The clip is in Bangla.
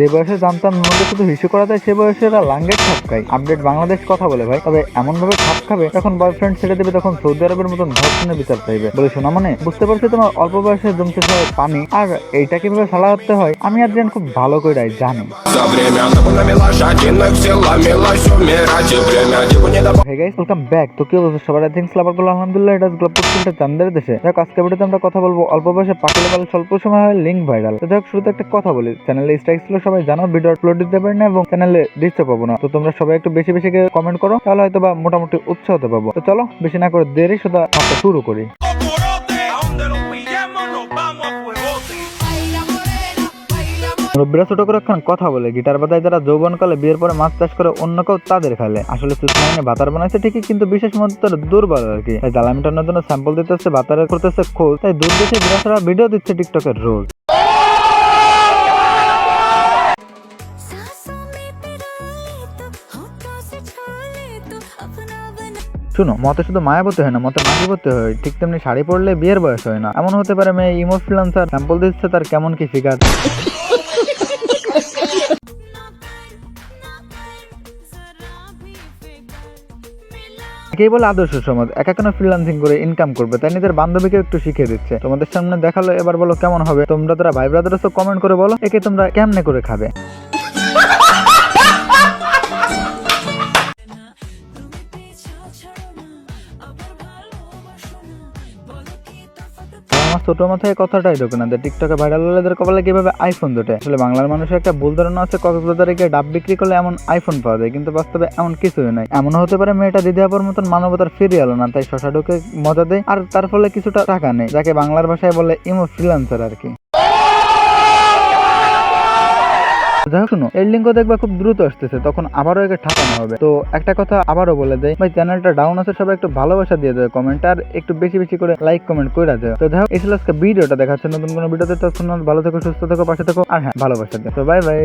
যে বয়সে জানতাম মধ্যে শুধু হিসু করা যায়, সে বয়সে এরা লাঙ্গের ছাপ খায়। আপডেট বাংলাদেশ কথা বলে ভাই। তবে এমন ভাবে ছাপ খাবে, যখন বয়ফ্রেন্ড ছেড়ে দেবে, তখন সৌদি আরবের মতন ধর্ষণের বিচার চাইবে। বলে শোনা মানে? বুঝতে পারছি তোমার অল্প বয়সে জমতে হয় পানি। আর এইটা কীভাবে সালা হতে হয়? আমি আর যেন খুব ভালো করে রাই জানি ওয়েলকাম ব্যাক তো কি অবস্থা সবার আই থিঙ্কস লাভারগুলো, আলহামদুলিল্লাহ, এটা গ্লোব পশ্চিমটা চান্দের দেশে। যাক, আজকে ভিডিওতে আমরা কথা বলব অল্প বয়সে পাকিলে পাল স্বল্প সময় হয় লিঙ্ক ভাইরাল তো যাক, শুরুতে একটা কথা বলি। চ্যানেলে স্ট্রাইক ছিল সবাই জানো, ভিডিও আপলোড দিতে পারি না এবং চ্যানেলে ডিস্টার্ব পাবো না। তো তোমরা সবাই একটু বেশি বেশি কমেন্ট করো, তাহলে হয়তো বা মোটামুটি উৎসাহ পাবো। তো চলো, বেশি না করে দেরি হাতে শুরু করি। কথা বলে, গিটার বাজায় যারা যৌবন কালে বিয়ের পরে মাছ চাষ করে অন্য কেউ তাদের খালে। আসলে সুসমাইনে ভাতার বানাইছে ঠিকই, কিন্তু বিশেষ মধ্যে দুর্বল আর কি। জ্বালা মেটানোর জন্য স্যাম্পল দিতেছে ভাতারের করতেছে খোঁজ তাই দূর দেশে বিরাসরা ভিডিও দিচ্ছে টিকটকের রোজ শুনো, মতে শুধু মায়াবতী হয় না, মতে মাগিবতী হয়। ঠিক তেমনি শাড়ি পরলে বিয়ের বয়স হয় না। এমন হতে পারে মেয়ে ইমো ফ্রিলান্সার স্যাম্পল দিচ্ছে, তার কেমন কি ফিগার? একেই বলে আদর্শ সমাজ। একা কেন ফ্রিলান্সিং করে ইনকাম করবে, তাই নিজের বান্ধবীকে একটু শিখে দিচ্ছে। তোমাদের সামনে দেখাল, এবার বলো কেমন হবে? তোমরা তারা ভাই ব্রাদার কমেন্ট করে বলো, একে তোমরা কেমনে করে খাবে? আমার ছোট মাথায় কথাটাই ঢোকে না। যে টিকটকে ভাইরাল হলেদের কপালে কীভাবে আইফোন দুটে? আসলে বাংলার মানুষের একটা ভুল ধারণা আছে, কক্সবাজারে গিয়ে ডাব বিক্রি করলে এমন আইফোন পাওয়া যায়, কিন্তু বাস্তবে এমন কিছুই নাই। এমন হতে পারে মেয়েটা দিদি আপার মতন মানবতার ফিরে এলো না, তাই শশা ঢুকে মজা দেয়, আর তার ফলে কিছুটা টাকা নেই যাকে বাংলার ভাষায় বলে ইমো ফ্রিলান্সার আর কি। যাই শুনো এর দেখবা খুব দ্রুত আসতেছে, তখন আবারও একে ঠাকানো হবে। তো একটা কথা আবারও বলে দেয় ভাই চ্যানেলটা ডাউন আছে, সবাই একটু ভালোবাসা দিয়ে দেয় কমেন্ট আর একটু বেশি বেশি করে লাইক কমেন্ট করে দেয় তো দেখো হোক, এই আজকে ভিডিওটা দেখাচ্ছে নতুন কোনো ভিডিওতে তো ভালো থেকো, সুস্থ থেকো, পাশে থেকো, আর হ্যাঁ ভালোবাসা দেয় তো বাই বাই